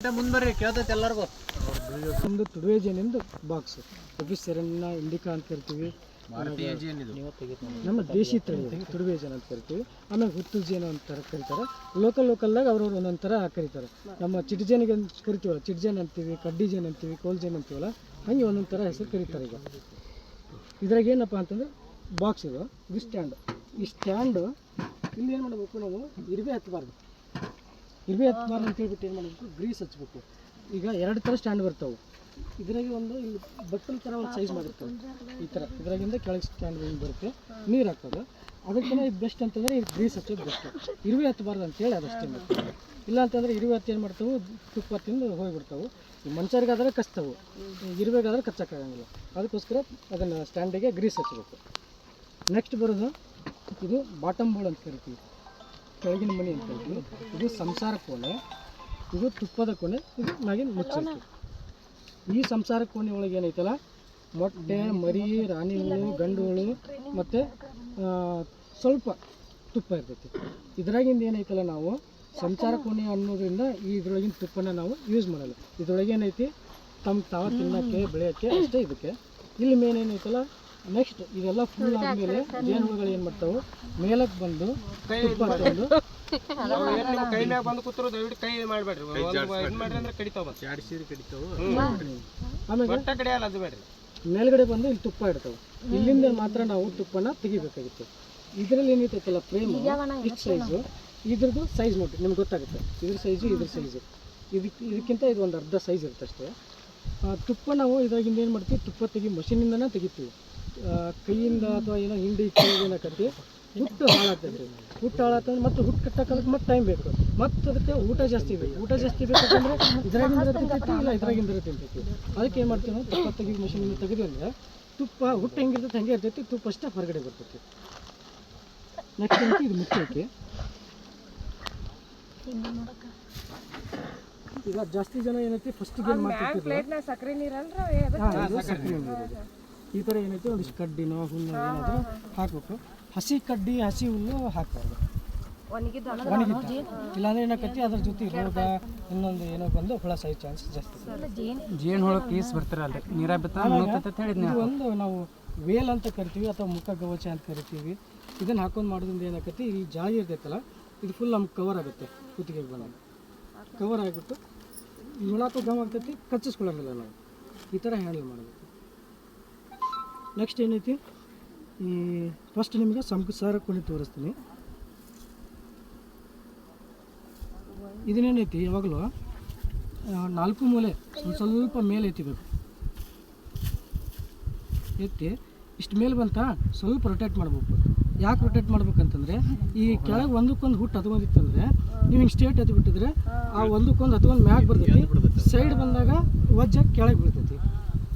ಮುಂದ್ಬರ್ರಿ ಕೇಳ್ತೈತೆ ಎಲ್ಲರಿಗೂ. ಒಂದು ತುಡುವೆ ಜೇನಿಂದ box ಸೆರನ್ನ Indica ಅಂತ ಕರಿತೀವಿ. ನಮ್ಮ ದೇಶಿ ತಳಿ ಅದು, ತುಡುವೆ ಜೇನು ಅಂತ ಕರಿತೀವಿ. ಆಮೇಲೆ ಹುತ್ತು ಜೇನು ಅಂತ ಕರೀತಾರೆ. ಲೋಕಲ್ ಲೋಕಲ್ದಾಗ ಅವ್ರವ್ರು ಒಂದೊಂದು ಥರ ಕರೀತಾರೆ. ನಮ್ಮ ಚಿಟ್ಜೇನಿಗೆ ಅಂತ ಕರಿತೀವಲ್ಲ ಚಿಟ್ಜೇನ್ ಅಂತೀವಿ ಕಡ್ಡಿ ಜೇನು ಅಂತೀವಿ ಕೋಲ್ ಜೇನು ಅಂತೀವಲ್ಲ ಹಂಗೆ ಒಂದೊಂದು ಥರ ಹೆಸರು ಕರೀತಾರೆ ಈಗ. ಇದ್ರಾಗ ಏನಪ್ಪ ಅಂತಂದ್ರೆ ಬಾಕ್ಸ್ ಇದು ಇದು ಸ್ಟ್ಯಾಂಡ್ ಈ ಸ್ಟ್ಯಾಂಡು ಇಲ್ಲಿ ಏನು ಮಾಡಬೇಕು ನಾವು? ಇರುವೆ ಹತ್ತಬಾರ್ದು ಇರುವೆ ಹತ್ಬಾರ್ದು ಅಂತ ಹೇಳ್ಬಿಟ್ಟು ಏನು ಮಾಡಬೇಕು? ಗ್ರೀಸ್ ಹಚ್ಬೇಕು. ಈಗ ಎರಡು ಥರ ಸ್ಟ್ಯಾಂಡ್ ಬರ್ತಾವೆ. ಇದ್ರಾಗೆ ಒಂದು ಇಲ್ಲಿ ಬಟ್ಟಲ್ ಥರ ಒಂದು ಸೈಜ್ ಮಾಡಿರ್ತಾರೆ ಈ ಥರ ಇದ್ರಾಗಿಂದ ಕೆಳಗೆ ಸ್ಟ್ಯಾಂಡ್ ಬರುತ್ತೆ? ನೀರು ಹಾಕೋದು. ಅದಕ್ಕಿಂತ ಇದು ಬೆಸ್ಟ್ ಅಂತಂದರೆ ಇದು ಗ್ರೀಸ್ ಹಚ್ಚೋದು ಬೆಸ್ಟ್ ಇರುವೆ ಹತ್ತಬಾರ್ದು ಅಂತೇಳಿ ಅದಷ್ಟೇ ಇಲ್ಲ ಅಂತಂದರೆ ಇರುವೆ ಹತ್ತು ಏನು ಮಾಡ್ತಾವೆ? ತುಪ್ಪ ತಿಂದು ಹೋಗಿಬಿಡ್ತಾವೆ. ಈ ಮನುಷ್ಯರಿಗಾದ್ರೆ ಕಚ್ತಾವೆ. ಇರುವೆಗಾದ್ರೆ ಕಚ್ಚಕ್ಕಾಗಂಗಿಲ್ಲ. ಅದಕ್ಕೋಸ್ಕರ ಅದನ್ನು ಸ್ಟ್ಯಾಂಡಿಗೆ ಗ್ರೀಸ್ ಹಚ್ಚಬೇಕು. ನೆಕ್ಸ್ಟ್ ಬರೋದು ಇದು ಬಾಟಮ್ ಬೋಲ್ ಅಂತ ಕರಿತೀವಿ. ಕೆಳಗಿನ ಮನೆ ಅಂತ ಹೇಳ್ತೀವಿ. ಇದು ಸಂಸಾರ ಕೋಣೆ. ಇದು ತುಪ್ಪದ ಕೋಣೆ. ಇದು ಮ್ಯಾಗಿನ ಮುಚ್ಚಿ ಈ ಸಂಸಾರ ಕೋಣೆ ಒಳಗೆ ಏನೈತಲ್ಲ? ಮೊಟ್ಟೆ, ಮರಿ, ರಾಣಿ ಹುಳು, ಗಂಡು ಹುಳು ಮತ್ತು ಸ್ವಲ್ಪ ತುಪ್ಪ ಇರ್ತೈತಿ. ಇದ್ರಾಗಿಂದ ಏನೈತಲ್ಲ ನಾವು? ಸಂಸಾರ ಕೋಣೆ ಅನ್ನೋದ್ರಿಂದ ಈ ಇದ್ರೊಳಗಿನ ತುಪ್ಪನ ನಾವು ಯೂಸ್ ಮಾಡಲ್ಲ. ಇದ್ರೊಳಗೆ ಏನೈತಿ? ತಮ್ಮ ತಾವ ತಿನ್ನೋಕ್ಕೆ, ಬೆಳೆಯೋಕ್ಕೆ ಅಷ್ಟೇ ಇದಕ್ಕೆ. ಇಲ್ಲಿ ಮೇನ್ ಏನೈತಲ್ಲ? ನೆಕ್ಸ್ಟ್ ಇದೆಲ್ಲ ಫುಲ್ ಆದಮೇಲೆ ಜೇನುಹುಳುಗಳು ಏನು ಮಾಡ್ತಾವೆ? ಮೇಲಕ್ಕೆ ಬಂದು ತುಪ್ಪ ತಂದು ನಿಮ್ಮ ಕೈ ಮ್ಯಾಗ ಬಂದು ಕೂತ್ರು ದಯವಿಟ್ಟು ಕೈ ಮಾಡ್ಬೇಡ್ರಿ. ಒಂದು ಇದು ಮಾಡ್ರಿ. ಅಂದ್ರೆ ಕಡಿತಾವ ಮತ್ತೆ. ಜಾಡಿಸಿರಿ ಕಡಿತಾವು. ಆಮೇಲೆ ಒಟ್ಟ ಕಡಿಯಲ್ಲ ಅದು ಬೇಡ್ರಿ. ಮೇಲ್ಗಡೆ ಬಂದು ಇಲ್ಲಿ ತುಪ್ಪ ಇಡ್ತಾವೆ. ಇಲ್ಲಿಂದ ಮಾತ್ರ ನಾವು ತುಪ್ಪನ ತೆಗಿಬೇಕಾಗಿತ್ತು. ಇದರಲ್ಲಿ ಏನೈತೈತಲ್ಲ ಫ್ರೇಮ್ ಇಷ್ಟು ಸೈಜು ಇದ್ರದ್ದು ಸೈಜ್ ನೋಡಿ ನಿಮ್ಗೆ ಗೊತ್ತಾಗುತ್ತೆ. ಇದ್ರ ಸೈಜು ಇದ್ರ ಸೈಜು ಇದಕ್ಕೆ ಇದಕ್ಕಿಂತ ಇದು ಒಂದು ಅರ್ಧ ಸೈಜ್ ಇರುತ್ತೆ ಅಷ್ಟೇ ಆ, ತುಪ್ಪ ನಾವು ಇದಾಗಿಂದ ಏನು ಮಾಡ್ತೀವಿ? ತುಪ್ಪ ತೆಗಿ ಮಷಿನಿಂದನೇ ತೆಗಿತೀವಿ. ಕೈಯಿಂದ ಅಥವಾ ಏನೋ ಹಿಂಡಿ ಏನಾಕತಿ ಹುಟ್ಟು ಹಾಳಾಗ್ತದೆ. ಹುಟ್ಟು ಹಾಳಾತಂದ್ರೆ ಮತ್ತೆ ಹುಟ್ಟು ಕಟ್ಟಕ್ಕೆ ಮತ್ತೆ ಟೈಮ್ ಬೇಕು. ಮತ್ತು ಅದಕ್ಕೆ ಊಟ ಜಾಸ್ತಿ ಬೇಕು. ಊಟ ಜಾಸ್ತಿ ಬೇಕಂದ್ರೆ ಇದ್ರಾಗಿಂದ ತಿಂತೈತಿ ಇಲ್ಲ ಇದ್ರಾಗಿಂದ ತಿಂತೈತಿ ಅದಕ್ಕೆ ಏನು ಮಾಡ್ತೀವಿ ನಾವು? ತುಪ್ಪ ತೆಗೆದು ಮಷಿನಿಂದ ತೆಗೆದು ಅಂದರೆ ತುಪ್ಪ ಹುಟ್ಟು ಹೆಂಗಿರ್ತದೆ ಹಂಗೆ ಇರ್ತೈತಿ ತುಪ್ಪ ಅಷ್ಟೇ ಹೊರಗಡೆ ಬರ್ತೈತಿ. ನೆಕ್ಸ್ಟ್ ಇದು ಇದು ಮುಖ್ಯಕ್ಕೆ ಈಗ ಜಾಸ್ತಿ ಜನ ಏನೈತಿ ಫಸ್ಟಿಗೆ ಏನು ಮಾಡ್ತಿರ್ತಿಲ್ಲ ಸಕ್ಕರೆ ನೀರು ಅಂದ್ರೆ ಸಕ್ಕರೆ ನೀರು. ಈ ಥರ ಏನೈತೆ ಒಂದಿಷ್ಟು ಕಡ್ಡಿನೋ ಹುಲ್ಲು ಏನಾದರೂ ಹಾಕಬೇಕು. ಹಸಿ ಕಡ್ಡಿ ಹಸಿ ಹುಲ್ಲು ಹಾಕಬಾರ್ದು. ಒಣಗಿದ ಒಣಗಿದ್ದ. ಇಲ್ಲಾಂದ್ರೆ ಏನಾಕತಿ ಅದ್ರ ಜೊತೆ ರೋಗ ಇನ್ನೊಂದು ಏನೋ ಬಂದು ಹುಳ ಸಾಯೋ ಚಾನ್ಸ್ ಜಾಸ್ತಿ ಜೇನು. ಹುಳ ಪೀಸ್ ಬರ್ತಾರಲ್ಲ ನೀರ ಬಿತ್ತ ಒಂದು ನಾವು ವೇಲ್ ಅಂತ ಕರಿತೀವಿ ಅಥವಾ ಮುಖ ಗವಚ ಅಂತ ಕರಿತೀವಿ. ಇದನ್ನು ಹಾಕೊಂಡು ಮಾಡೋದ್ರಿಂದ ಏನಾಕತಿ ಈ ಜಾಳಿ ಇರ್ತೈತಲ್ಲ ಇದು ಫುಲ್ ನಮ್ಗೆ ಕವರ್ ಆಗುತ್ತೆ ಕುತ್ತಿಗೆಗೆ ಬಂದಾಗ. ಕವರ್ ಆಗಿಬಿಟ್ಟು ಹುಳಕ್ಕೂ ಗಮ್ ಆಗ್ತೈತಿ ಕಚ್ಚಿಸ್ಕೊಳ್ಳೋಂಗಿಲ್ಲ ನಾವು. ಈ ಥರ ಹ್ಯಾಂಡಲ್ ಮಾಡಬೇಕು ನೆಕ್ಸ್ಟ್ ಏನೈತಿ? ಈ ಫಸ್ಟ್ ನಿಮಗೆ ಸಂಸಾರ ಕುಣಿ ತೋರಿಸ್ತೀನಿ. ಇದನ್ನೇನೈತಿ ಯಾವಾಗಲೂ ನಾಲ್ಕು ಮೂಲೆ ಸ್ವಲ್ಪ ಸ್ವಲ್ಪ ಮೇಲೆ ಎತ್ತಿಬೇಕು. ಎತ್ತಿ ಇಷ್ಟು ಮೇಲೆ ಬಂತ ಸ್ವಲ್ಪ ರೊಟೇಟ್ ಮಾಡ್ಬೇಕು. ಯಾಕೆ ರೊಟೇಟ್ ಮಾಡ್ಬೇಕಂತಂದ್ರೆ ಈ ಕೆಳಗೆ ಒಂದಕ್ಕೊಂದು ಹುಟ್ಟು ಹತ್ಕೊಂಡಿತ್ತಂದ್ರೆ ನೀವು ಹಿಂಗೆ ಸ್ಟೇಟ್ ಎತ್ತಿ ಬಿಟ್ಟಿದ್ರೆ ಆ ಒಂದಕ್ಕೊಂದು ಹತ್ಕೊಂಡು ಮ್ಯಾಗ ಬರ್ತೈತಿ. ಸೈಡ್ ಬಂದಾಗ ವಜ್ಜ ಕೆಳಗೆ ಬೀಳ್ತೈತಿ.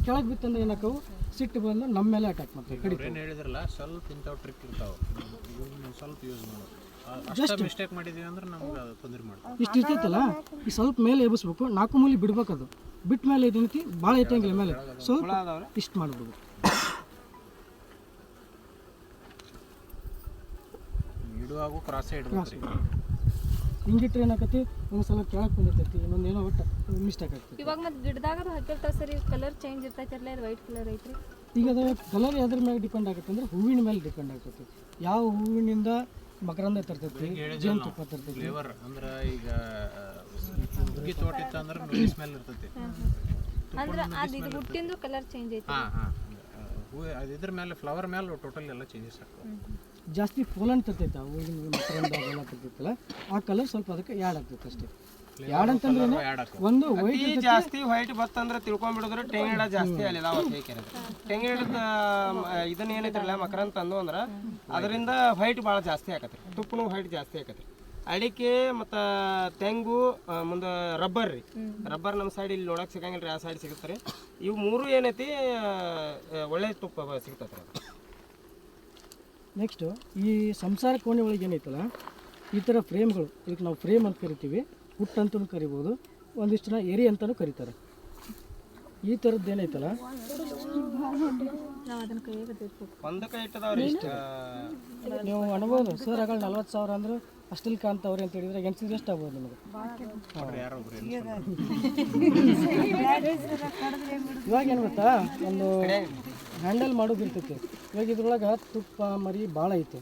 ಕೆಳಗೆ ಬಿತ್ತಂದ್ರೆ ಏನಾಕವು ಸಿಟ್ಟು ಬಂದು ನಮ್ಮ ಮೇಲೆ ಅಟ್ಯಾಕ್ ಮಾಡ್ತೀವಿ ಕಡಿತ ಏನು ಹೇಳಿದ್ರಲ್ಲ ಸ್ವಲ್ಪ ಇಂಥವು ಟ್ರಿಕ್ ಇರ್ತಾವೆ. ಇವ್ನ ಸ್ವಲ್ಪ ಯೂಸ್ ಮಾಡೋದು. ಅಷ್ಟೇ ಮಿಸ್ಟೇಕ್ ಮಾಡಿದೀವಿ ಅಂದ್ರೆ ನಮ್ಗೆ ಅದು ತೊಂದರೆ ಮಾಡ್ತೀವಿ ಇಷ್ಟು ಇರ್ತೈತಲ್ಲ ಈ ಸ್ವಲ್ಪ ಮೇಲೆ ಎಬ್ಬಿಸ್ಬೇಕು ನಾಲ್ಕು ಮೂಲಿ ಬಿಡ್ಬೇಕು ಅದು ಬಿಟ್ಟ ಮೇಲೆ ಇದೇನೈತಿ ಭಾಳ ಐತಂಗಿಲ್ಲ ಮೇಲೆ. ಸ್ವಲ್ಪ ಇಷ್ಟು ಮಾಡ್ಬೋದು. ಇಡುವಾಗೂ ಕ್ರಾಸೇ ಇಡ್ಬೇಕ್ರಿ ಹಿಂಗಿಟ್ರೆ ಏನಾಕತಿ ಒಂದ್ಸಲ ಕೆಳಗೆ ಬಂದಿರ್ತೈತಿ ಇನ್ನೊಂದು ಏನೋ ಒಟ್ಟು ಮಿಸ್ಟೇಕ್ ಆಗ್ತೈತಿ. ಇವಾಗ ಮತ್ತೆ ಗಿಡದಾಗ ಅದು ಹಾಕಿರ್ತಾವ ಸರಿ ಕಲರ್ ಚೇಂಜ್ ಇರ್ತೈತಿರ್ಲ ಇದು ವೈಟ್ ಕಲರ್ ಐತ್ರಿ. ಈಗ ಅದು ಕಲರ್ ಯಾವ್ದ್ರ ಮೇಲೆ ಡಿಪೆಂಡ್ ಆಗುತ್ತೆ ಅಂದ್ರೆ ಹೂವಿನ ಮೇಲೆ ಡಿಪೆಂಡ್ ಆಗ್ತೈತಿ. ಯಾವ ಹೂವಿನಿಂದ ಮಕರಂದ ತರ್ತೈತಿ ಜೇನುತುಪ್ಪ ತರ್ತೈತಿ? ಫ್ಲೇವರ್ ಅಂದ್ರೆ ಈಗ ಹುಗ್ಗಿ ತೋಟ ಇತ್ತು ಅಂದ್ರೆ ನುಗ್ಗಿ ಸ್ಮೆಲ್ ಇರ್ತೈತಿ. ಅಂದ್ರೆ ಅದು ಇದು ಹುಟ್ಟಿಂದು ಕಲರ್ ಚೇಂಜ್ ಐತಿ ಹಾ ಹಾ. ಹೂ ಅದು ಇದ್ರ ಮೇಲೆ ಫ್ಲವರ್ ಮೇಲೆ ಟೋಟಲ್ ಎಲ್ಲ ಚೇಂಜಸ್ ಆಗ್ತವೆ. ಜಾಸ್ತಿ ಫೋಲನ್ ತರ್ತೈತೆ ಆ ಹೂವಿನ ಮಕರಂದ ಅದೆಲ್ಲ ತರ್ತೈತಲ್ಲ ಆ ಕಲರ್ ಸ್ವಲ್ಪ ಅದಕ್ಕೆ ಯಾಡ್ ಆಗ್ತೈತೆ ಅಷ್ಟೇ. ಯಾಡ್ ಅಂತಂದ್ರೆ ಒಂದು ವೈಟ್ ಜಾಸ್ತಿ ವೈಟ್ ಬತ್ತಂದ್ರೆ ತಿಳ್ಕೊಂಡ್ಬಿಡಿದ್ರೆ ತೆಂಗಿನ ಗಿಡ ಜಾಸ್ತಿ ಅಲ್ಲಿಲ್ಲ ತೆಂಗಿನ ಗಿಡದ ಇದನ್ನ ಏನೈತ್ರಲ್ಲ ಮಕರಂತ ಅಂದು ಅಂದ್ರೆ ಅದರಿಂದ ವೈಟ್ ಭಾಳ ಜಾಸ್ತಿ ಆಕತ್ರಿ. ತುಪ್ಪನೂ ವೈಟ್ ಜಾಸ್ತಿ ಆಕತ್ರಿ. ಅಡಿಕೆ ಮತ್ತು ತೆಂಗು ಮುಂದೆ ರಬ್ಬರ್ ರೀ. ರಬ್ಬರ್ ನಮ್ಮ ಸೈಡ್ ಇಲ್ಲಿ ನೋಡಕ್ಕೆ ಸಿಗಂಗಿಲ್ಲ ರೀ ಆ ಸೈಡ್ ಸಿಗುತ್ತೆ ರೀ ಇವು ಮೂರು ಏನೈತಿ ಒಳ್ಳೆ ತುಪ್ಪ ಸಿಗ್ತೈತೆ ರೀ ನೆಕ್ಸ್ಟು ಈ ಸಂಸಾರ ಕೋಣೆ ಒಳಗೆ ಏನೈತಲ್ಲ ಈ ಥರ ಫ್ರೇಮ್ಗಳು ಇದಕ್ಕೆ ನಾವು ಫ್ರೇಮ್ ಅಂತ ಕರಿತೀವಿ ಹುಟ್ಟು ಅಂತಲೂ ಕರಿಬೋದು ಒಂದಿಷ್ಟು ಜನ ಎರಿ ಅಂತಲೂ ಕರೀತಾರೆ. ಈ ಥರದ್ದು ಏನೈತಲ್ಲ ನಾವು ಅನ್ಬೋದು ಸರ್ ಆಗ ನಲ್ವತ್ತು ಸಾವಿರ ಅಂದ್ರೆ ಅಷ್ಟಲ್ಲಿ ಕಾಣ್ತಾವ್ರಿ ಅಂತ ಹೇಳಿದ್ರೆ ಎಂಟು ಎಷ್ಟು ಆಗ್ಬೋದು ನಿಮಗೆ. ಇವಾಗ ಏನು ಗೊತ್ತಾ ಒಂದು ಹ್ಯಾಂಡಲ್ ಮಾಡೋದು ಇರ್ತೈತಿ. ಇವಾಗ ಇದ್ರೊಳಗೆ ತುಪ್ಪ, ಮರಿ ಭಾಳ ಐತೆ.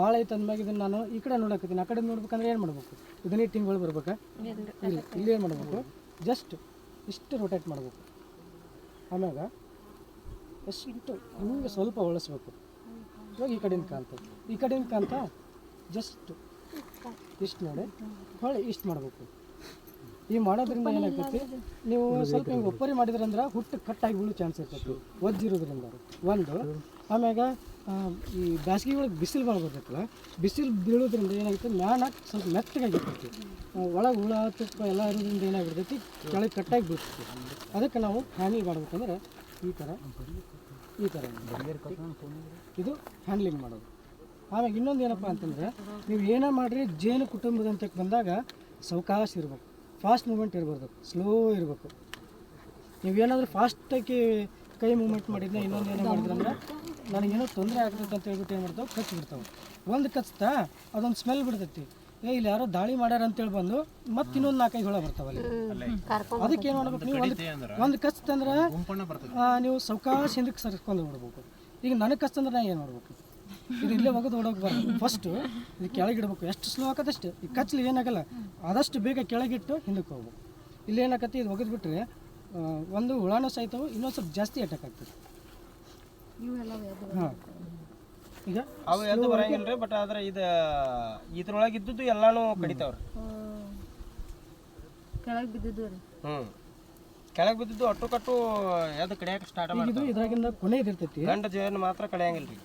ಭಾಳ ಐತೆ ಅಂದ್ಮ್ಯಾಗ ಇದನ್ನು ನಾನು ಈ ಕಡೆ ನೋಡಕತ್ತೀನಿ. ಆ ಕಡೆ ನೋಡ್ಬೇಕಂದ್ರೆ ಏನು ಮಾಡ್ಬೇಕು? ಇದನ್ನೇ ಟಿಂಗಳು ಬರ್ಬೇಕಾ? ಇಲ್ಲ, ಇಲ್ಲಿ ಏನು ಮಾಡಬೇಕು? ಜಸ್ಟ್ ಇಷ್ಟು ರೊಟೇಟ್ ಮಾಡಬೇಕು. ಆಮ್ಯಾಗ ಎಷ್ಟು ಹಿಂಗೆ ಸ್ವಲ್ಪ ಹೊಳಸ್ಬೇಕು. ಇವಾಗ ಈ ಕಡೆಯಿಂದ ಕಾಣ್ತದೆ ಈ ಕಡೆಯಿಂದ ಕಾಣ್ತಾ ಜಸ್ಟ್ ಇಷ್ಟು ನೋಡಿ. ಹೊಳೆ ಇಷ್ಟು ಮಾಡಬೇಕು. ಈ ಮಾಡೋದ್ರಿಂದ ಏನಾಗ್ತೈತಿ? ನೀವು ಸ್ವಲ್ಪ ಹಿಂಗೆ ಒಪ್ಪರಿ ಮಾಡಿದ್ರಂದ್ರೆ ಹುಟ್ಟು ಕಟ್ಟಾಗಿ ಬೀಳೋ ಚಾನ್ಸ್ ಇರ್ತೈತಿ. ಒಜ್ಜಿರೋದ್ರಿಂದ ಒಂದು ಆಮ್ಯಾಗ ಈ ಬ್ಯಾಸಿಗೆ ಒಳಗೆ ಬಿಸಿಲು ಭಾಳ ಬರ್ತೈತಲ್ಲ ಬಿಸಿಲು ಬೀಳೋದ್ರಿಂದ ಏನಾಗುತ್ತೆ ಮ್ಯಾನ ಸ್ವಲ್ಪ ಮೆತ್ತಗಾಗಿರ್ತೈತಿ ಒಳಗೆ ಹುಳ ತುಪ್ಪ ಎಲ್ಲ ಇರೋದ್ರಿಂದ ಏನಾಗಿರ್ತೈತಿ? ಕೆಳಗೆ ಕಟ್ಟಾಗಿ ಬೀಳ್ತೈತಿ. ಅದಕ್ಕೆ ನಾವು ಹ್ಯಾಂಡಲ್ ಮಾಡ್ಬೇಕಂದ್ರೆ ಈ ಥರ ಈ ಥರ ಇದು ಹ್ಯಾಂಡ್ಲಿಂಗ್ ಮಾಡೋದು. ಆಮೇಲೆ ಇನ್ನೊಂದು ಏನಪ್ಪ ಅಂತಂದರೆ ನೀವು ಏನೇ ಮಾಡಿರಿ? ಜೇನು ಕುಟುಂಬದಂತಕ್ಕೆ ಅಂತ ಬಂದಾಗ ಸಾವಕಾಶ ಇರಬೇಕು. ಫಾಸ್ಟ್ ಮೂಮೆಂಟ್ ಇರಬಾರ್ದು. ಸ್ಲೋ ಇರಬೇಕು. ನೀವೇನಾದರೂ ಫಾಸ್ಟಾಗಿ ಕೈ ಮೂಮೆಂಟ್ ಮಾಡಿದ್ನ ಇನ್ನೊಂದು ಏನೋ ಮಾಡಿದ್ರಂದ್ರೆ ನನಗೇನೋ ತೊಂದರೆ ಆಗ್ತೈತೆ ಅಂತ ಹೇಳ್ಬಿಟ್ಟು ಏನು ಮಾಡ್ತಾವೆ? ಕಚ್ಚಿ ಬಿಡ್ತಾವೆ ಒಂದು ಕಚ್ತಾ ಅದೊಂದು ಸ್ಮೆಲ್ ಬಿಡ್ತೈತಿ. ಏ ಇಲ್ಲಿ ಯಾರೋ ದಾಳಿ ಮಾಡ್ಯಾರ ಅಂತೇಳಿ ಬಂದು ಮತ್ತೆ ಇನ್ನೊಂದು ನಾಲ್ಕೈದು ಹುಳ ಬರ್ತಾವಲ್ಲಿ ಅದಕ್ಕೆ ಏನು ಮಾಡ್ಬೇಕು? ನೀವು ಒಂದು ಅಂದ್ರೆ ಒಂದು ಕಚ್ತಂದ್ರೆ ಗುಂಪಣ್ಣ ಬರ್ತದೆ. ನೀವು ಸಾವಕಾಶ ಹಿಂದಕ್ಕೆ ಸರ್ಕೊಂಡು ಬಿಡ್ಬೇಕು ಈಗ ನನಗೆ ಕಚ್ತಂದ್ರೆ ನಾ ಏನು ಮಾಡ್ಬೇಕು? ಇದು ಇಲ್ಲೇ ಒಗದು ಓಡೋಗ್ಬಾರ್ದು ಫಸ್ಟ್ ಇದು ಕೆಳಗಿಡ್ಬೇಕು ಎಷ್ಟು ಸ್ಲೋ ಆಕತ್ತಷ್ಟು ಈ ಕಚ್ಲಿ ಏನಾಗಲ್ಲ. ಆದಷ್ಟು ಬೇಗ ಕೆಳಗಿಟ್ಟು ಹಿಂದಕ್ಕೆ ಹೋಗ್ಬೇಕು ಇಲ್ಲಿ ಏನಾಗತ್ತೆ ಇದು ಒಗೆದು ಬಿಟ್ರೆ ಒಂದು ಹುಳಾನು ಸಾಯ್ತಾವೆ ಇನ್ನೊಂದು ಸ್ವಲ್ಪ ಜಾಸ್ತಿ ಅಟ್ಯಾಕ್ ಆಗ್ತದೆ. ಹಾಂ. ಈಗ ಅವು ಎದ್ದು ಬರಂಗಿಲ್ರಿ ಬಟ್ ಆದ್ರೆ ಇದು ಇದ್ರೊಳಗೆ ಇದ್ದದ್ದು ಎಲ್ಲಾನು ಕಡಿತಾವ್ರಿ. ಕೆಳಗೆ ಬಿದ್ದಿದ್ದು ರೀ. ಹ್ಮ್. ಕೆಳಗೆ ಬಿದ್ದಿದ್ದು ಅಟ್ಟು ಕಟ್ಟು ಎದ್ದು ಕಡಿಯಾಕ ಸ್ಟಾರ್ಟ್ ಮಾಡಿದ್ರು ಇದ್ರಾಗಿಂದ ಕೊನೆ ಇದಿರ್ತೈತಿ. ಗಂಡ ಜೇನು ಮಾತ್ರ ಕಡಿಯಂಗಿಲ್ರಿ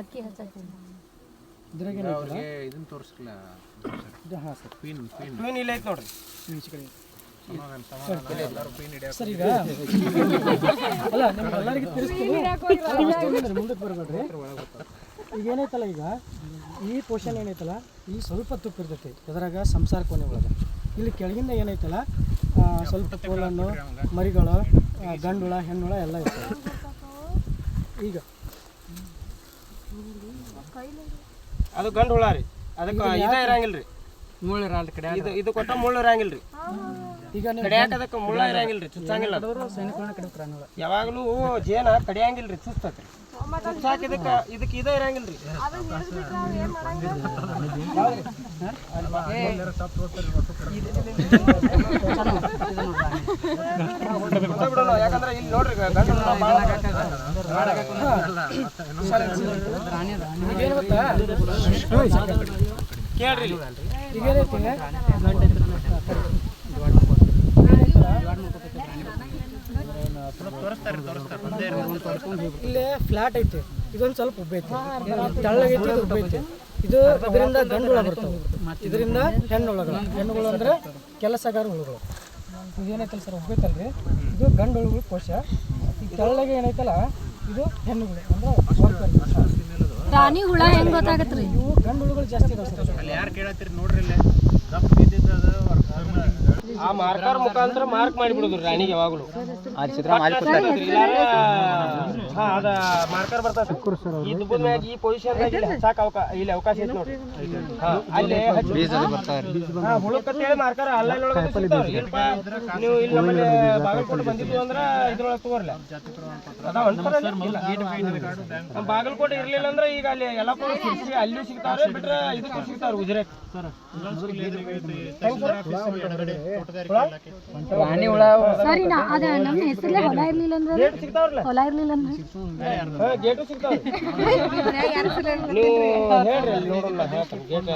ಅಕ್ಕಿ ಹಚ್ಚಾಕ್ತೀನಿ ಇದ್ರಾಗೇನು ಅವ್ರಿಗೆ ಇದನ್ನ ತೋರಿಸ್ರಲ್ಲ ಇದು ಹಾಂ ಸರ್. ಪೀನ್ ಪೀನ್ ಕ್ವೀನ್ ಇಲ್ಲ ಐತ್ ನೋಡ್ರಿ. ಈಚೆ ಕಡೆ ಸಮಾಧಾನ ಸಮಾಧಾನ. ಎಲ್ಲರೂ ಪೀನ್ ಹಿಡಿಯೋ ಸರ್ ಈಗ? ಅಲ್ಲ ನಿಮ್ಗೆ ಎಲ್ಲರಿಗೂ ತಿಳಿಸ್ತೀನಿ. ಮುಂದಕ್ಕೆ ಬರಬೇಡ್ರಿ ಈಗ ಏನೈತಲ್ಲ ಈಗ? ಈ ಪೋಷನ್ ಏನೈತಲ್ಲ ಈ ಸ್ವಲ್ಪ ತುಪ್ಪ ಇರ್ತೈತಿ. ಅದ್ರಾಗ ಸಂಸಾರ ಕೊನೆ ಒಳಗೆ. ಇಲ್ಲಿ ಕೆಳಗಿಂದ ಏನೈತಲ್ಲ ಸ್ವಲ್ಪ ಕೋಲನ್ನು ಮರಿಗಳು ಗಂಡುಳ ಹೆಣ್ಣುಳ ಎಲ್ಲ ಇರ್ತವೆ. ಈಗ ಅದು ಗಂಡು ಹುಳ ರೀ ಅದಕ್ಕೆ ಇದೇ ಇರಂಗಿಲ್ರಿ ಇದು ಇದು ಕೊಟ್ಟ ಮುಳ್ಳು ಇರಂಗಿಲ್ರಿ ಈಗ ನೀವು ಕಡಿಯಾಕ ಅದಕ್ಕೆ ಮುಳ್ಳ ಇರಂಗಿಲ್ರಿ ಚುಚ್ಚಂಗಿಲ್ಲ ಅದು. ಯಾವಾಗಲೂ ಜೇನ ಕಡಿಯಂಗಿಲ್ರಿ ಚುಸ್ತತ್ರಿ ಚುಚ್ಚಾಕ ಇದಕ್ಕೆ ಇದಕ್ಕೆ ಇದೇ ಇರಂಗಿಲ್ರಿ. ಬಿಡೋಣ ಯಾಕಂದ್ರೆ ಇಲ್ಲಿ ನೋಡ್ರಿ ಏನು ಗೊತ್ತಾ ಕೇಳ್ರಿ. ಇಲ್ಲಿ. ಈಗ ಏನೈತಿ ತೋರಿಸ್ತಾರೆ ತೋರಿಸ್ತಾರೆ ಒಂದೇ ಇಲ್ಲೇ ಫ್ಲಾಟ್ ಐತಿ. ಇದೊಂದು ಸ್ವಲ್ಪ ಉಬ್ಬೈತಿ ತೆಳ್ಳಗೈತಿ ಇದು ಉಬ್ಬೈತಿ ಇದು ಇದರಿಂದ ಗಂಡು ಹುಳ ಬರ್ತವೆ. ಇದರಿಂದ ಹೆಣ್ಣು ಹುಳಗಳು ಹೆಣ್ಣುಗಳು ಅಂದ್ರೆ ಕೆಲಸಗಾರ ಹುಳುಗಳು. ಇದೇನೈತಲ್ಲ ಸರ್ ಉಬ್ಬೈತಲ್ರಿ ಇದು ಗಂಡು ಹುಳುಗಳು ಕೋಶ. ಈ ತೆಳ್ಳಗೆ ಏನೈತಲ್ಲ ಇದು ಹೆಣ್ಣುಗಳು. ಅಂದ್ರೆ ವರ್ಕರ್ ರಾಣಿ ಹುಳ ಹೆಂಗ್ ಗೊತ್ತಾಗತ್ರಿ? ಇವು ಗಂಡು ಹುಳುಗಳು ಜಾಸ್ತಿ ಇದಾವೆ ಸರ್. ಅಲ್ಲಿ ಯಾರು ಕೇಳತ್ತೀರಿ ನೋಡ್ರಿ ಇಲ್ಲೇ. ದಪ್ಪ ಬಿದ್ದಿದ್ದು ಅದು ಆ ಮಾರ್ಕರ್ ಮುಖಾಂತರ ಮಾರ್ಕ್ ಮಾಡಿಬಿಡುದು ರಾಣಿಗೆ ಯಾವಾಗಲೂ. ಹಾ ಅದ ಮಾರ್ಕರ್ ಬರ್ತದೆ. ಈ ದುಬ್ಬದ ಮ್ಯಾಗ ಈ ಪೊಸಿಷನ್ ಇಲ್ಲಿ. ಸಾಕ ಅವಕಾಶ ಇಲ್ಲಿ ಅವಕಾಶ ಐತಿ ನೋಡಿ ಹಾ ಅಲ್ಲಿ ಹಾ ಹುಳುಕತ್ತೇಳಿ ಮಾರ್ಕರ್. ಆನ್ಲೈನ್ ಒಳಗೆ ಸಿಗ್ತಾವ್ರಿ. ನೀವು ಇಲ್ಲಿ ನಮ್ಮಲ್ಲಿ ಬಾಗಲಕೋಟೆ ಬಂದಿದ್ದು ಅಂದ್ರ ಇದ್ರೊಳಗೆ ತಗೋರ್ಲ. ಅದಾವ ನಮ್ಮ ಬಾಗಲಕೋಟೆ ಇರ್ಲಿಲ್ಲ ಅಂದ್ರೆ ಈಗ ಅಲ್ಲಿ ಎಲ್ಲ ಕೂಡ ಸಿರ್ಸಿ ಅಲ್ಲಿಯೂ ಸಿಗ್ತಾವ್ರೆ ಬಿಟ್ರೆ ಇದಕ್ಕೂ ಸಿಗ್ತಾವ್ರಿ ಉಜಿರೆ ಸರಿನಾ ಅದ ನಮ್ಮ ಹೆಸರಲ್ಲೇ ಹೊಲ ಇರ್ಲಿಲ್ಲ ಅಂದ್ರೆ ಹೊಲ ಇರ್ಲಿಲ್ಲ ಅಂದ್ರೆ? ಹಾ ಗೇಟು ಸಿಗ್ತಾವ್ರಿ. ನೀವು ಹೇಳ್ರಿ ಅಲ್ಲಿ ನೋಡೋಣ ಹೇಳ್ತೀನಿ ಗೇಟ್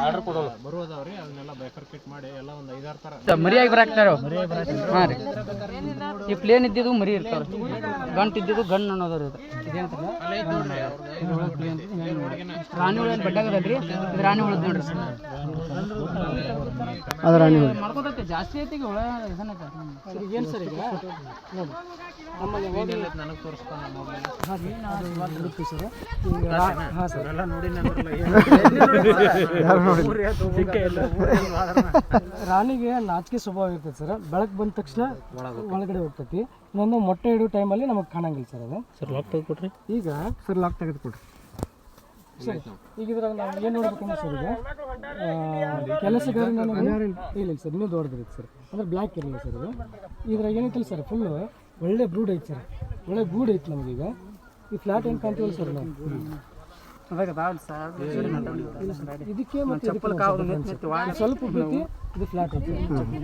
ಆರ್ಡರ್ ಕೊಡೋಣ ಬರುವುದವ್ರಿ ಅದನ್ನೆಲ್ಲ ಬೈಫರ್ಕೇಟ್ ಮಾಡಿ ಎಲ್ಲ ಒಂದು ಐದಾರು ಥರ. ಮರಿಯಾಗಿ ಬರಾಕ್ತಾರ? ಹಾಂ ರೀ. ಈ ಪ್ಲೇನ್ ಇದ್ದಿದ್ದು ಮರಿ ಇರ್ತಾವ ಗಂಟು ಇದ್ದಿದ್ದು ಗಣ್ಣು ಅನ್ನೋದು ರೀ ಇದು ರಾಣಿ ಹುಳ ಬಡ್ಡಾಗದಲ್ರಿ ಇದು ರಾಣಿ ಹುಳದ ನೋಡ್ರಿ. ಅದು ರಾಣಿ ಹುಳು. ಜಾಸ್ತಿ ಐತಿ ಈಗ ಈಗ ಏನು ಸರ್ ಈಗ? ನೋಡಿ ನಮ್ಮಲ್ಲಿ ನನಗೆ ತೋರಿಸ್ತಾನೆ ನೋಡಿ ಹಾಂ ಸರ್ ಎಲ್ಲ ನೋಡಿ? ರಾಣಿಗೆ ನಾಚಿಕೆ ಸ್ವಭಾವ ಇರ್ತೈತೆ ಸರ್. ಬೆಳಕು ಬಂದ ತಕ್ಷಣ ಒಳಗಡೆ ಹೋಗ್ತೈತಿ. ಇನ್ನೊಂದು ಮೊಟ್ಟೆ ಇಡೋ ಟೈಮಲ್ಲಿ ನಮಗೆ ಕಾಣಂಗಿಲ್ಲ ಸರ್ ಅದು. ಸರ್ ಲಾಕ್ ತೆಗೆದು ಕೊಡ್ರಿ ಈಗ ಸರ್ ಲಾಕ್ ತೆಗೆದು ಕೊಡ್ರಿ. ಸರಿ. ಈಗ ಇದ್ರಾಗ ನಾವು ಏನು ನೋಡ್ಬೇಕಂದ್ರೆ ಸರ್ ಈಗ? ಕೆಲಸಗಾರ ನನಗೆ ಇಲ್ಲ ಇಲ್ಲ ಸರ್ ಇನ್ನೂ ದೊಡ್ಡದಿರುತ್ತೆ ಸರ್. ಅಂದ್ರೆ ಬ್ಲ್ಯಾಕ್ ಇರಲಿಲ್ಲ ಸರ್ ಇದು ಇದ್ರಾಗ ಏನೈತಿಲ್ಲ ಸರ್ ಫುಲ್ಲು ಒಳ್ಳೆ ಬ್ರೂಡ್ ಐತೆ ಸರ್. ಒಳ್ಳೆ ಗೂಡ್ ಐತೆ ಈಗ. ಈ ಫ್ಲಾಟ್ ಏನು ಕಾಣ್ತೀವಲ್ಲ ಸರ್ ನಾವು? ಇದಕ್ಕೆ ಮತ್ತೆ. ಸ್ವಲ್ಪ ಇದು ಫ್ಲಾಟ್ ಐತೆ.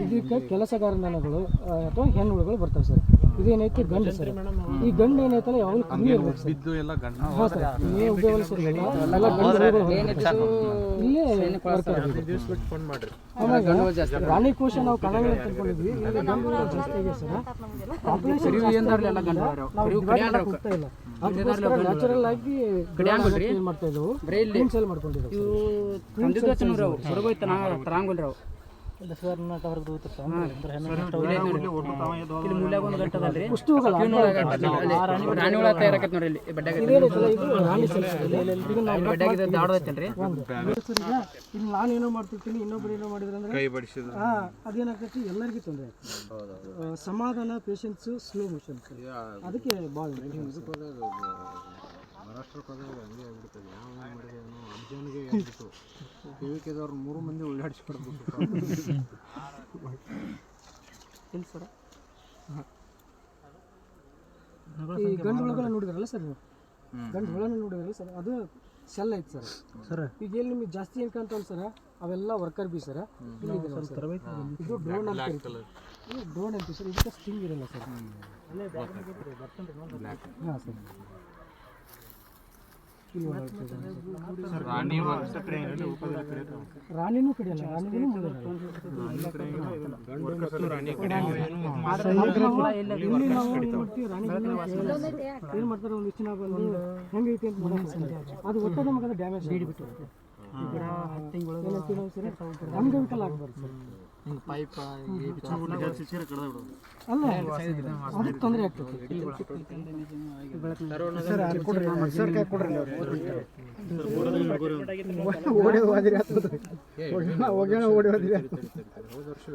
ಇದಕ್ಕೆ ಕೆಲಸಗಾರ ನನಗಳು ಅಥವಾ ಹೆಣ್ಣುಗಳು ಬರ್ತವೆ ಸರ್. ಇದೇನೈತೆ ಗಂಡು ಸರ್? ಈ ಗಂಡು ಏನೈತಲ್ಲ ಯಾವಾಗಲೂ ಕಮ್ಮಿ ಇರ್ಬೇಕು ಸರ್. ಬಿದ್ದು ಎಲ್ಲ ಗಂಡ ಹಾಂ ಸರ್ ಉದ್ಯೋಗ ಸರ್ ಎಲ್ಲ ಗಂಡು ಇಲ್ಲೇ ಆಮೇಲೆ ರಾಣಿ ಕೋಶ ನಾವು ಗಂಡು ಜಾಸ್ತಿ ಆಗಿದೆ ಸರ್. ಪಾಪ್ಯುಲೇಷನ್ ಮಾಡಕ್ ಹೋಗ್ತಾ ಇಲ್ಲ. ಅದಕ್ಕೋಸ್ಕರ ನ್ಯಾಚುರಲ್ ಆಗಿ ಏನ್ ಮಾಡ್ತಾ ಇದ್ದವು ಕ್ಲೀನ್ ಸೇಲ್ ಮಾಡ್ಕೊಂಡಿದ್ದೆವು ತಂದಿದ್ದು ನಾ ತರಂಗಿಲ್ಲ ಅವು ಇಲ್ಲಿ ನಾನು ಏನೋ ಮಾಡ್ತಿರ್ತೀನಿ ಇನ್ನೊಬ್ರು ಏನೋ ಮಾಡಿದ್ರೆ ಅಂದ್ರೆ ಕೈ ಬಡಿಸಿದ್ರು. ಹಾ ಅದೇನಾಗ್ತೈತಿ ಎಲ್ಲರಿಗೂ ತೊಂದರೆ ಸಮಾಧಾನ ಪೇಷನ್ಸ್ ಸ್ಲೋ ಮೋಷನ್ ಅದಕ್ಕೆ ಭಾಳ ಮಹಾರಾಷ್ಟ್ರಕ್ಕೆ ಹೋದಾಗ ಹಂಗೆ ಆಗ್ಬಿಡ್ತದೆ ಯಾವ ಮಾಡಿದ್ರು ಅಜ್ಜನಿಗೆ ವಿ ಕೆದವ್ರು ಮೂರು ಮಂದಿ ಉಳ್ಳಾಡಿಸ್ಬಿಡ್ಬೇಕು ಇಲ್ಲ ಸರ್ ಈ ಗಂಡು ಹುಳಗಳ ನೋಡಿದ್ರಲ್ಲ ಸರ್ ನೀವು ಗಂಡು ಹುಳನ ನೋಡಿದ್ರಲ್ಲ ಸರ್ ಅದು ಸೆಲ್ ಐತೆ ಸರ್ ಸರ್ ಈಗ ಎಲ್ಲಿ ನಿಮಗೆ ಜಾಸ್ತಿ ಏನು ಕಾಣ್ತಾವಲ್ಲ ಸರ್ ಅವೆಲ್ಲ ವರ್ಕರ್ ಬಿ ಸರ್ ಇದು ಡ್ರೋನ್ ಅಂತ. ಇದು ಡ್ರೋನ್ ಅಂತ ಸರ್ ಇದಕ್ಕೆ ಸ್ಟಿಂಗ್ ಇರಲ್ಲ ಸರ್ ಹಾಂ ಸರ್ ಇಲ್ಲಿ ಒಂದು ನೋಡ್ತಾ ಇದ್ದಾರೆ. ರಾಣಿ ವರ್ಷ ಟ್ರೈನಲ್ಲಿ ರಾಣಿನೂ ಕಡಿಯಲ್ಲ ರಾಣಿನೂ ಮುಗಿಯಲ್ಲ ರಾಣಿ ಇಲ್ಲಿ. ನಾವು ಏನ್ ಮಾಡ್ತೀವಿ? ರಾಣಿ ಏನು ಮಾಡ್ತಾರೆ ಒಂದು ಹೆಚ್ಚಿನ ಬಂದು ಹೆಂಗೈತಿ ಅಂತ ಅದು ಒಟ್ಟು ಮಗ ಅದು ಡ್ಯಾಮೇಜ್ ನಮ್ಗೆ ಏನಂತೀವಿ ಆಗ್ಬಾರ್ದು ಸರಿ. ಆಗ್ಬಾರ್ದು ಸರ್ ಅಲ್ಲ ಅದಕ್ಕೆ ತೊಂದರೆ ಆಗ್ತೈತಿ ಓಡಿ ಹೋದ್ರಿ ಓಡಿ ವರ್ಷ